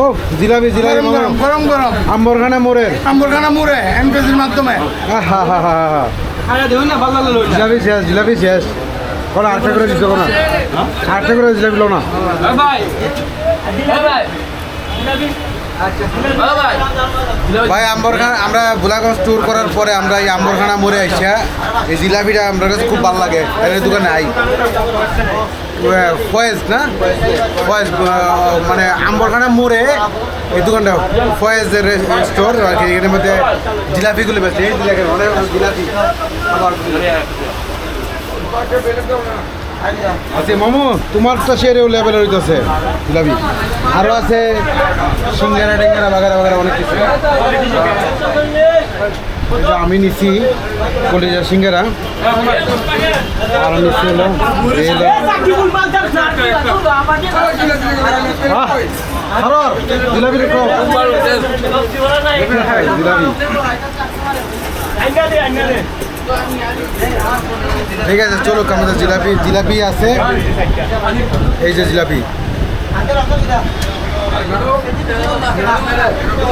ও জিলাপি জিলাপি গরম গরম গরম গরম। আম্বরখানা মোড়ের আম্বরখানা মুড়ে এমকেজির মাধ্যমে। হা হা হা হা জিলাপি শেষ জিলাপি শেষ। কোনো আটটা করে দিতে না আটটা করে জিলাপি লো না। ভাই আম্বরখানা আমরা বুলাগঞ্জ ট্যুর করার পরে আমরা এই আম্বরখানা মোড়ে আইসা এই জিলাপিটা আমরা কাছে খুব ভালো লাগে। এর দোকানে আই। ফয়েজ না? ফয়েজ মানে আম্বরখানা মোড়ে এই দোকানটা, ফয়েজের স্টোর আর কি, এখানের মধ্যে জিলাপিগুলো এই জিলাপি অনেক জিলাপি। আবার আচ্ছা মামু, তোমার তো সেরেও লেভেলের হইতেছে জিলাপি। আরও আছে সিঙ্গারা টেঙ্গারা বাগারা বাগারা অনেক কিছু। আমি নিছি কলিজার সিঙ্গারা। আর এই হলো জিলাপি দেখো। জিলাপি ঠিক আছে, চলো আমাদের জিলাপি জিলাপি আছে। এই যে জিলাপি।